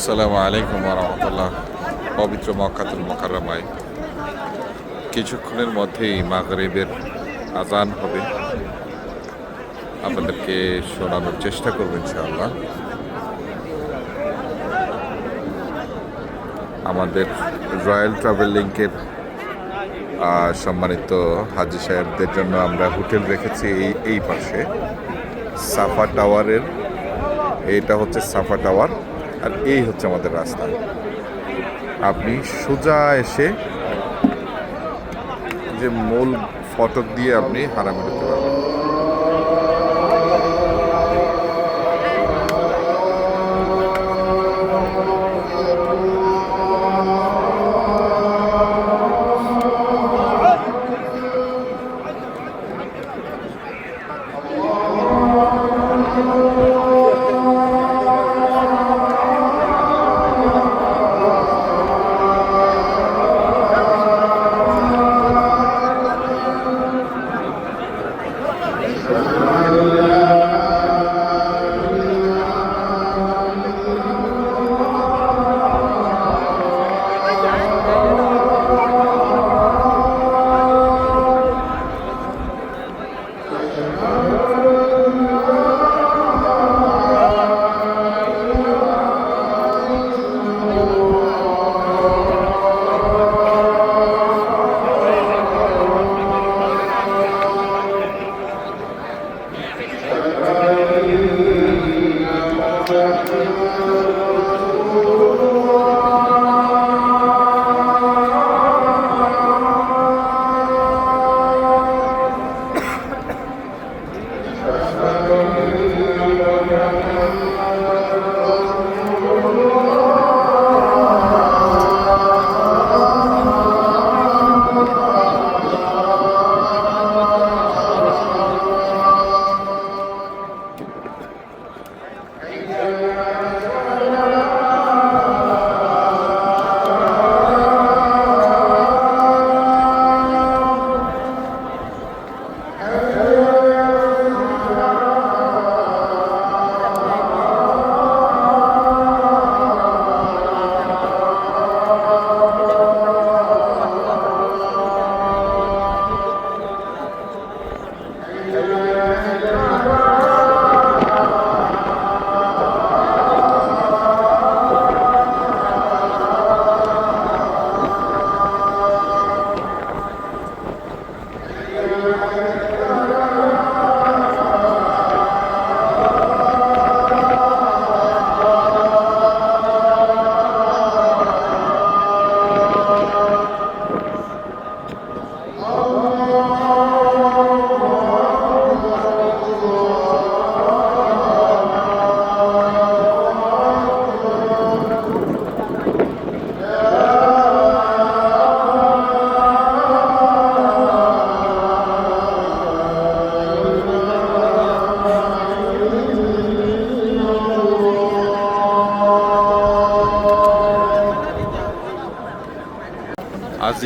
আসসালামু আলাইকুম রহমতুল্লাহ। পবিত্র মক্কাতুল মোকাররমায়। কিছুক্ষণের মধ্যেই মাগরিবের আজান হবে। আপনাদেরকে শোনানোর চেষ্টা করব ইনশাআল্লাহ। আমাদের রয়্যাল ট্রাভেল লিঙ্কের সম্মানিত হাজি সাহেবদের জন্য আমরা হোটেল রেখেছি এই এই পাশে। সাফা টাওয়ারের, এটা হচ্ছে সাফা টাওয়ার। আর এই হচ্ছে আমাদের রাস্তা। আপনি সোজা এসে যে মূল ফটক দিয়ে আপনি হারামে ঢুকতে পারবেন।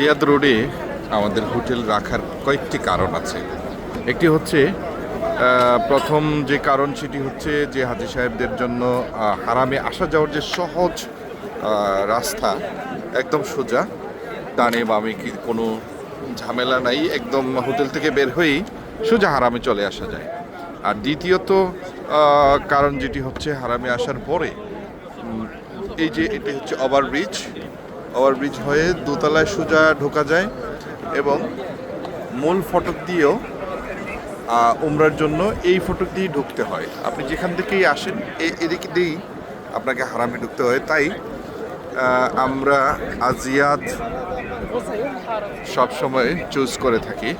আজিয়াদ রোডে আমাদের হোটেল রাখার কয়েকটি কারণ আছে। একটি হচ্ছে প্রথম যে কারণ সেটি হচ্ছে যে হাজি সাহেবদের জন্য হারামে আসা যাওয়ার যে সহজ রাস্তা একদম সোজা। ডানে বামে কি কোনো ঝামেলা নাই, একদম হোটেল থেকে বের হয়েই সোজা হারামে চলে আসা যায়। আর দ্বিতীয়ত কারণ যেটি হচ্ছে হারামে আসার পরে এই যে এটি হচ্ছে ওভারব্রিজ ওভারব্রিজ হয়ে দোতলায় সোজা ঢোকা যায় এবং মূল ফটক দিয়েও উমরার জন্য এই ফটক দিয়ে ঢুকতে হয়। আপনি যেখান থেকেই আসেন এদিকে দিয়েই আপনাকে হারামে ঢুকতে হয়। তাই আমরা আজিয়াত সবসময় চুজ করে থাকি।